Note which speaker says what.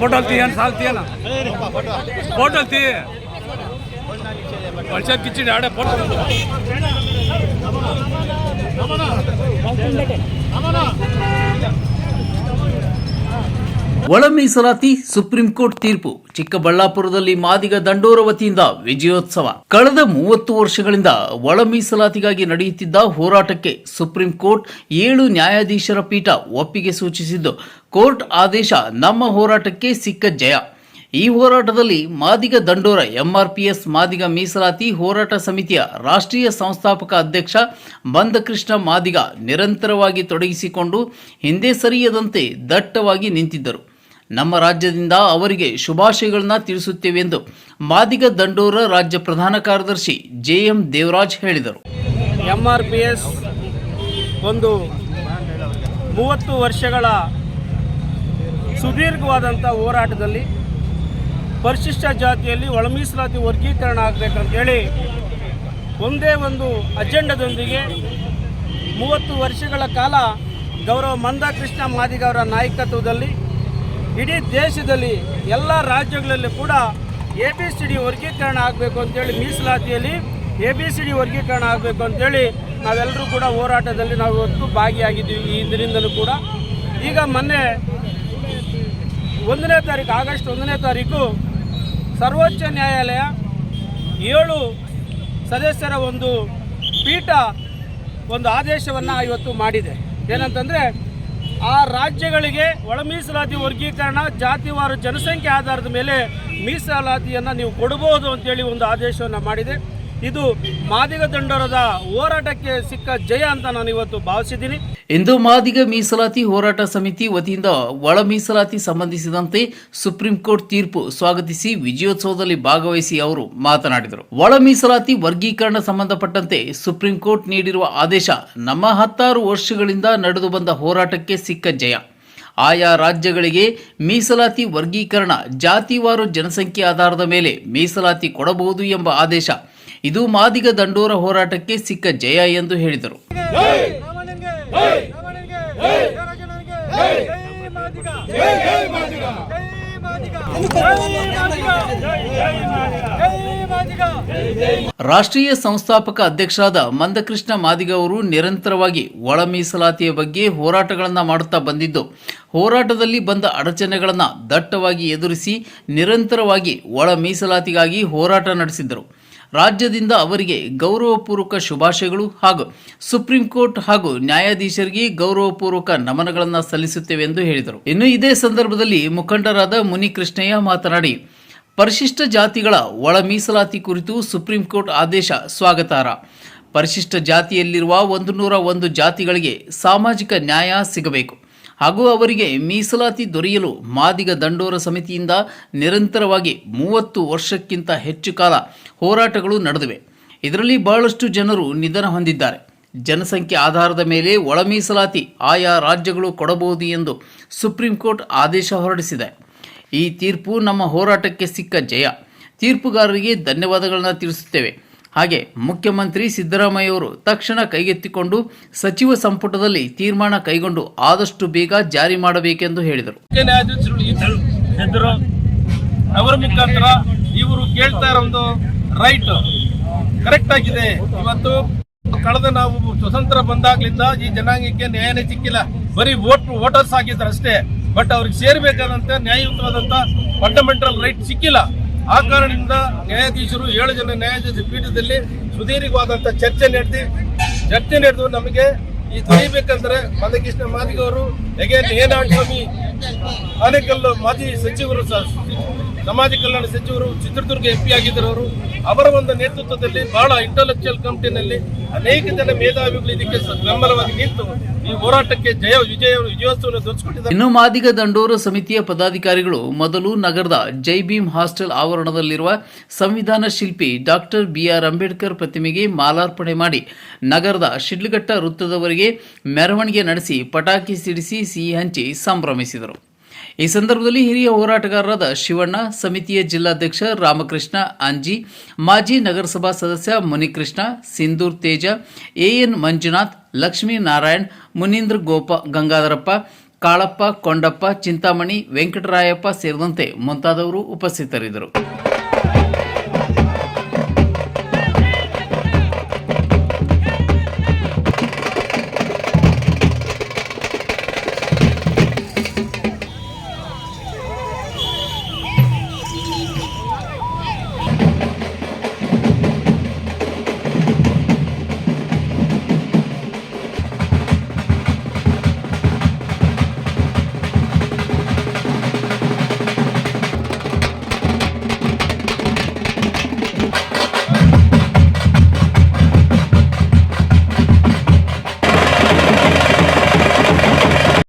Speaker 1: ಫೋಟೋಲ್ ತೀಯ ಸಾಲ್ ಸಾಲ್ತೀಯಲ್ಲ ಫೋಟೋ ಹಾಕ್ತಿ ವರ್ಷ ಕಿಚ್ಚಿಡಿ ಆಡೆ ಫೋಟೋ
Speaker 2: ಒಳ ಮೀಸಲಾತಿ ಸುಪ್ರೀಂ ಕೋರ್ಟ್ ತೀರ್ಪು. ಚಿಕ್ಕಬಳ್ಳಾಪುರದಲ್ಲಿ ಮಾದಿಗ ದಂಡೋರ ವತಿಯಿಂದ ವಿಜಯೋತ್ಸವ. ಕಳೆದ ಮೂವತ್ತು ವರ್ಷಗಳಿಂದ ಒಳ ಮೀಸಲಾತಿಗಾಗಿ ನಡೆಯುತ್ತಿದ್ದ ಹೋರಾಟಕ್ಕೆ ಸುಪ್ರೀಂ ಕೋರ್ಟ್ ಏಳು ನ್ಯಾಯಾಧೀಶರ ಪೀಠ ಒಪ್ಪಿಗೆ ಸೂಚಿಸಿದ್ದು, ಕೋರ್ಟ್ ಆದೇಶ ನಮ್ಮ ಹೋರಾಟಕ್ಕೆ ಸಿಕ್ಕ ಜಯ. ಈ ಹೋರಾಟದಲ್ಲಿ ಮಾದಿಗ ದಂಡೋರ ಎಂಆರ್ಪಿಎಸ್ ಮಾದಿಗ ಮೀಸಲಾತಿ ಹೋರಾಟ ಸಮಿತಿಯ ರಾಷ್ಟ್ರೀಯ ಸಂಸ್ಥಾಪಕ ಅಧ್ಯಕ್ಷ ಬಂದಕೃಷ್ಣ ಮಾದಿಗ ನಿರಂತರವಾಗಿ ತೊಡಗಿಸಿಕೊಂಡು ಹಿಂದೆ ಸರಿಯದಂತೆ ದಟ್ಟವಾಗಿ ನಿಂತಿದ್ದರು. ನಮ್ಮ ರಾಜ್ಯದಿಂದ ಅವರಿಗೆ ಶುಭಾಶಯಗಳನ್ನು ತಿಳಿಸುತ್ತೇವೆ ಎಂದು ಮಾದಿಗ ದಂಡೋರ ರಾಜ್ಯ ಪ್ರಧಾನ ಕಾರ್ಯದರ್ಶಿ ಜೆ ಎಂ ದೇವರಾಜ್ ಹೇಳಿದರು.
Speaker 3: ಎಂ ಆರ್ ಪಿ ಎಸ್ ಒಂದು ಮೂವತ್ತು ವರ್ಷಗಳ ಸುದೀರ್ಘವಾದಂಥ ಹೋರಾಟದಲ್ಲಿ ಪರಿಶಿಷ್ಟ ಜಾತಿಯಲ್ಲಿ ಒಳಮೀಸಲಾತಿ ವರ್ಗೀಕರಣ ಆಗಬೇಕಂತೇಳಿ ಒಂದೇ ಒಂದು ಅಜೆಂಡದೊಂದಿಗೆ ಮೂವತ್ತು ವರ್ಷಗಳ ಕಾಲ ಗೌರವ ಮಂದಾಕೃಷ್ಣ ಮಾದಿಗ ಅವರ ನಾಯಕತ್ವದಲ್ಲಿ ಇಡೀ ದೇಶದಲ್ಲಿ ಎಲ್ಲ ರಾಜ್ಯಗಳಲ್ಲಿ ಕೂಡ ಎ ಬಿ ಸಿ ಡಿ ವರ್ಗೀಕರಣ ಆಗಬೇಕು ಅಂತೇಳಿ ಮೀಸಲಾತಿಯಲ್ಲಿ ಎ ಬಿ ಸಿ ಡಿ ವರ್ಗೀಕರಣ ಆಗಬೇಕು ಅಂತೇಳಿ ನಾವೆಲ್ಲರೂ ಕೂಡ ಹೋರಾಟದಲ್ಲಿ ನಾವು ಇವತ್ತು ಭಾಗಿಯಾಗಿದ್ದೀವಿ ಈ ಹಿಂದಿನಿಂದಲೂ ಕೂಡ. ಈಗ ಮೊನ್ನೆ ಒಂದನೇ ತಾರೀಕು, ಆಗಸ್ಟ್ ಒಂದನೇ ತಾರೀಕು ಸರ್ವೋಚ್ಚ ನ್ಯಾಯಾಲಯ ಏಳು ಸದಸ್ಯರ ಒಂದು ಪೀಠ ಒಂದು ಆದೇಶವನ್ನು ಇವತ್ತು ಮಾಡಿದೆ. ಏನಂತಂದರೆ ಆ ರಾಜ್ಯಗಳಿಗೆ ಒಳ ಮೀಸಲಾತಿ ವರ್ಗೀಕರಣ, ಜಾತಿವಾರು ಜನಸಂಖ್ಯೆ ಆಧಾರದ ಮೇಲೆ ಮೀಸಲಾತಿಯನ್ನು ನೀವು ಕೊಡಬಹುದು ಅಂತೇಳಿ ಒಂದು ಆದೇಶವನ್ನು ಮಾಡಿದೆ. ಇದು ಮಾದಿಗ ದಂಡರದ ಹೋರಾಟಕ್ಕೆ ಸಿಕ್ಕ ಜಯ ಅಂತ ನಾನು ಇವತ್ತು ಭಾವಿಸಿದ್ದೀನಿ.
Speaker 2: ಇಂದು ಮಾದಿಗ ಮೀಸಲಾತಿ ಹೋರಾಟ ಸಮಿತಿ ವತಿಯಿಂದ ಒಳ ಮೀಸಲಾತಿ ಸಂಬಂಧಿಸಿದಂತೆ ಸುಪ್ರೀಂ ಕೋರ್ಟ್ ತೀರ್ಪು ಸ್ವಾಗತಿಸಿ ವಿಜಯೋತ್ಸವದಲ್ಲಿ ಭಾಗವಹಿಸಿ ಅವರು ಮಾತನಾಡಿದರು. ಒಳ ಮೀಸಲಾತಿ ವರ್ಗೀಕರಣ ಸಂಬಂಧಪಟ್ಟಂತೆ ಸುಪ್ರೀಂ ಕೋರ್ಟ್ ನೀಡಿರುವ ಆದೇಶ ನಮ್ಮ ಹತ್ತಾರು ವರ್ಷಗಳಿಂದ ನಡೆದು ಬಂದ ಹೋರಾಟಕ್ಕೆ ಸಿಕ್ಕ ಜಯ. ಆಯಾ ರಾಜ್ಯಗಳಿಗೆ ಮೀಸಲಾತಿ ವರ್ಗೀಕರಣ ಜಾತಿವಾರು ಜನಸಂಖ್ಯೆ ಆಧಾರದ ಮೇಲೆ ಮೀಸಲಾತಿ ಕೊಡಬಹುದು ಎಂಬ ಆದೇಶ. ಇದು ಮಾದಿಗ ದಂಡೋರ ಹೋರಾಟಕ್ಕೆ ಸಿಕ್ಕ ಜಯ ಎಂದು ಹೇಳಿದರು. ರಾಷ್ಟ್ರೀಯ ಸಂಸ್ಥಾಪಕ ಅಧ್ಯಕ್ಷರಾದ ಮಂದಕೃಷ್ಣ ಮಾದಿಗ ಅವರು ನಿರಂತರವಾಗಿ ಒಳ ಮೀಸಲಾತಿಯ ಬಗ್ಗೆ ಹೋರಾಟಗಳನ್ನು ಮಾಡುತ್ತಾ ಬಂದಿದ್ದು, ಹೋರಾಟದಲ್ಲಿ ಬಂದ ಅಡಚಣೆಗಳನ್ನು ದಟ್ಟವಾಗಿ ಎದುರಿಸಿ ನಿರಂತರವಾಗಿ ಒಳ ಮೀಸಲಾತಿಗಾಗಿ ಹೋರಾಟ ನಡೆಸಿದ್ದರು. ರಾಜ್ಯದಿಂದ ಅವರಿಗೆ ಗೌರವಪೂರ್ವಕ ಶುಭಾಶಯಗಳು ಹಾಗೂ ಸುಪ್ರೀಂ ಕೋರ್ಟ್ ಹಾಗೂ ನ್ಯಾಯಾಧೀಶರಿಗೆ ಗೌರವಪೂರ್ವಕ ನಮನಗಳನ್ನು ಸಲ್ಲಿಸುತ್ತೇವೆ ಎಂದು ಹೇಳಿದರು. ಇನ್ನು ಇದೇ ಸಂದರ್ಭದಲ್ಲಿ ಮುಖಂಡರಾದ ಮುನಿಕೃಷ್ಣಯ್ಯ ಮಾತನಾಡಿ ಪರಿಶಿಷ್ಟ ಜಾತಿಗಳ ಒಳ ಮೀಸಲಾತಿ ಕುರಿತು ಸುಪ್ರೀಂ ಕೋರ್ಟ್ ಆದೇಶ ಸ್ವಾಗತಾರ್ಹ ಪರಿಶಿಷ್ಟ ಜಾತಿಯಲ್ಲಿರುವ ಒಂದು ನೂರ ಒಂದು ಜಾತಿಗಳಿಗೆ ಸಾಮಾಜಿಕ ನ್ಯಾಯ ಸಿಗಬೇಕು. ಹಾಗೂ ಅವರಿಗೆ ಮೀಸಲಾತಿ ದೊರೆಯಲು ಮಾದಿಗ ದಂಡೋರ ಸಮಿತಿಯಿಂದ ನಿರಂತರವಾಗಿ ಮೂವತ್ತು ವರ್ಷಕ್ಕಿಂತ ಹೆಚ್ಚು ಕಾಲ ಹೋರಾಟಗಳು ನಡೆದಿವೆ. ಇದರಲ್ಲಿ ಬಹಳಷ್ಟು ಜನರು ನಿಧನ ಹೊಂದಿದ್ದಾರೆ. ಜನಸಂಖ್ಯೆ ಆಧಾರದ ಮೇಲೆ ಒಳ ಮೀಸಲಾತಿ ಆಯಾ ರಾಜ್ಯಗಳು ಕೊಡಬಹುದು ಎಂದು ಸುಪ್ರೀಂ ಕೋರ್ಟ್ ಆದೇಶ ಹೊರಡಿಸಿದೆ. ಈ ತೀರ್ಪು ನಮ್ಮ ಹೋರಾಟಕ್ಕೆ ಸಿಕ್ಕ ಜಯ. ತೀರ್ಪುಗಾರರಿಗೆ ಧನ್ಯವಾದಗಳನ್ನು ತಿಳಿಸುತ್ತೇವೆ. ಹಾಗೆ ಮುಖ್ಯಮಂತ್ರಿ ಸಿದ್ದರಾಮಯ್ಯ ಅವರು ತಕ್ಷಣ ಕೈಗೆತ್ತಿಕೊಂಡು ಸಚಿವ ಸಂಪುಟದಲ್ಲಿ ತೀರ್ಮಾನ ಕೈಗೊಂಡು ಆದಷ್ಟು ಬೇಗ ಜಾರಿ ಮಾಡಬೇಕೆಂದು ಹೇಳಿದರು.
Speaker 3: ಅವರ ಮುಖಾಂತರ ಇವರು ಕೇಳ್ತಾ ಇರೋ ರೈಟ್. ಕರೆಕ್ಟ್ ಆಗಿದೆ. ಇವತ್ತು ಕಳೆದ ನಾವು ಸ್ವತಂತ್ರ ಬಂದಾಗ್ಲಿಂದ ಈ ಜನಾಂಗಕ್ಕೆ ನ್ಯಾಯನೇ ಸಿಕ್ಕಿಲ್ಲ. ಬರೀ ವೋಟ್, ವೋಟರ್ಸ್ ಆಗಿದ್ದಾರೆ ಅಷ್ಟೇ. ಬಟ್ ಅವ್ರಿಗೆ ಸೇರ್ಬೇಕಾದಂತ ನ್ಯಾಯಯುತವಾದಂತ ಫಂಡಮೆಂಟಲ್ ರೈಟ್ ಸಿಕ್ಕಿಲ್ಲ. ಆ ಕಾರಣದಿಂದ ನ್ಯಾಯಾಧೀಶರು ಏಳು ಜನ ನ್ಯಾಯಾಧೀಶ ಪೀಠದಲ್ಲಿ ಸುದೀರ್ಘವಾದಂತ ಚರ್ಚೆ ನಡೆದಿ ಚರ್ಚೆ ನಡೆದು ನಮಗೆ ಈ ತೊಳಿಬೇಕಂದ್ರೆ ಮಂದಕೃಷ್ಣ ಮಾದಿಗ ಅವರು ಏನಾಡ್ ಸ್ವಾಮಿ ಆನೇಕಲ್ ಮಾಜಿ ಸಚಿವರು ಸಮಾಜ ಕಲ್ಯಾಣ ಸಚಿವರು ಚಿತ್ರದುರ್ಗ ಎಂ ಪಿ ಅವರು. ಅವರ ಒಂದು ನೇತೃತ್ವದಲ್ಲಿ ಬಹಳ ಇಂಟಲೆಕ್ಚುಯಲ್ ಕಮಿಟಿನಲ್ಲಿ ಅನೇಕ ಜನ ಮೇಧಾವಿಗಳು ಇದಕ್ಕೆ ಬೆಂಬಲವಾಗಿ ನಿಂತು ಈ ಹೋರಾಟಕ್ಕೆ ಜಯ, ವಿಜಯ
Speaker 2: ಇನ್ನು ಮಾದಿಗ ದಂಡೋರ ಸಮಿತಿಯ ಪದಾಧಿಕಾರಿಗಳು ಮೊದಲು ನಗರದ ಜೈ ಭೀಮ್ ಹಾಸ್ಟೆಲ್ ಆವರಣದಲ್ಲಿರುವ ಸಂವಿಧಾನ ಶಿಲ್ಪಿ ಡಾಕ್ಟರ್ ಬಿಆರ್ ಅಂಬೇಡ್ಕರ್ ಪ್ರತಿಮೆಗೆ ಮಾಲಾರ್ಪಣೆ ಮಾಡಿ ನಗರದ ಶಿಡ್ಲಘಟ್ಟ ವೃತ್ತದವರೆಗೆ ಮೆರವಣಿಗೆ ನಡೆಸಿ ಪಟಾಕಿ ಸಿಡಿಸಿ ಸಿಹಿ ಹಂಚಿ ಸಂಭ್ರಮಿಸಿದರು. ಈ ಸಂದರ್ಭದಲ್ಲಿ ಹಿರಿಯ ಹೋರಾಟಗಾರರಾದ ಶಿವಣ್ಣ, ಸಮಿತಿಯ ಜಿಲ್ಲಾಧ್ಯಕ್ಷ ರಾಮಕೃಷ್ಣ, ಅಂಜಿ, ಮಾಜಿ ನಗರಸಭಾ ಸದಸ್ಯ ಮುನಿಕೃಷ್ಣ, ಸಿಂಧೂರ್ ತೇಜ, ಎಎನ್ ಮಂಜುನಾಥ್ ಲಕ್ಷ್ಮೀ ನಾರಾಯಣ್ ಮುನೀಂದ್ರ ಗೋಪ ಗಂಗಾಧರಪ್ಪ ಕಾಳಪ್ಪ ಕೊಂಡಪ್ಪ ಚಿಂತಾಮಣಿ ವೆಂಕಟರಾಯಪ್ಪ ಸೇರಿದಂತೆ ಮುಂತಾದವರು ಉಪಸ್ಥಿತರಿದ್ದರು.